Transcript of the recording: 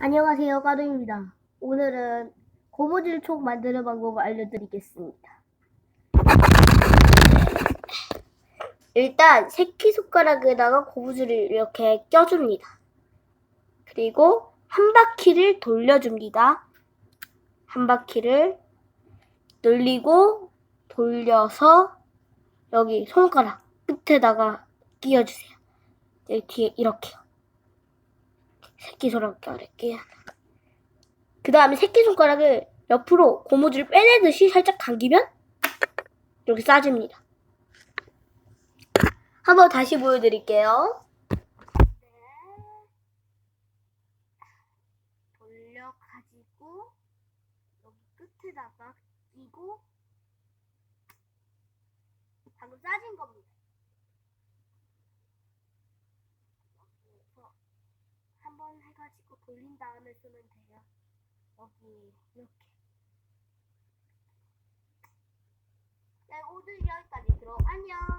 안녕하세요, 까둥입니다. 오늘은 고무줄 촉 만드는 방법을 알려드리겠습니다. 일단 새끼손가락에다가 고무줄을 이렇게 껴줍니다. 그리고 한 바퀴를 돌려줍니다. 한 바퀴를 늘리고 돌려서 여기 손가락 끝에다가 끼워주세요. 여기 뒤에 이렇게요. 새끼손가락에 끼워. 그 다음에 새끼손가락을 옆으로 고무줄을 빼내듯이 살짝 당기면 이렇게 싸집니다. 한번 다시 보여드릴게요. 돌려가지고 여기 끝에다가 끼고 방금 싸진 겁니다. 여기에서 해가지고 돌린 다음에 쓰면 돼요. 여기 이렇게. 네, 오늘 여기까지 들어. 안녕.